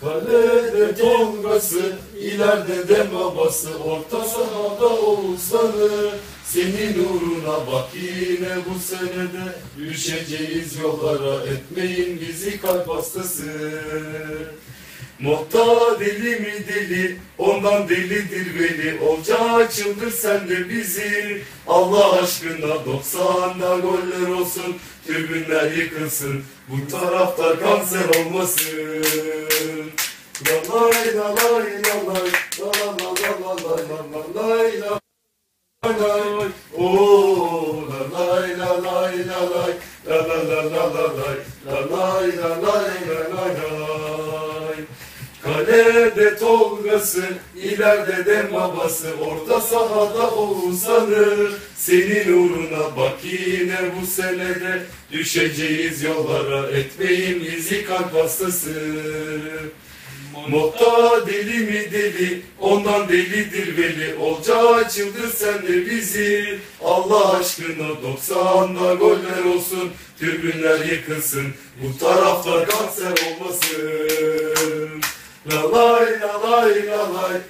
Kalede tongası, ileride de babası, orta sahada Oğuzhan'ı. Senin uğruna bak yine bu senede düşeceğiz yollara etmeyin bizi kalp hastası. Muhtar deli mi deli, ondan delidir veli. Olca çıldır sen de bizi. Allah aşkına doksanda goller olsun, tribünler yıkılsın. Bu taraftar kanser olmasın. Lalay lalay lalay, lalay lalay lalay lalay. Lalay, ooo, lalay lalay lalay, lalay lalay lalay, lalay lalay lalay. Kalede Tolga'sı, ileride de babası, orta sahada Oğuzhan'ı. Senin uğruna bak yine bu senede düşeceğiz yollara, etmeyin bizi kalp hastası. Mohta deli mi deli, ondan delidir veli. Olca açıldır sen de bizi. Allah aşkına 90'da goller olsun, tribünler yıkılsın. Bu taraftar kanser olmasın. la la la la la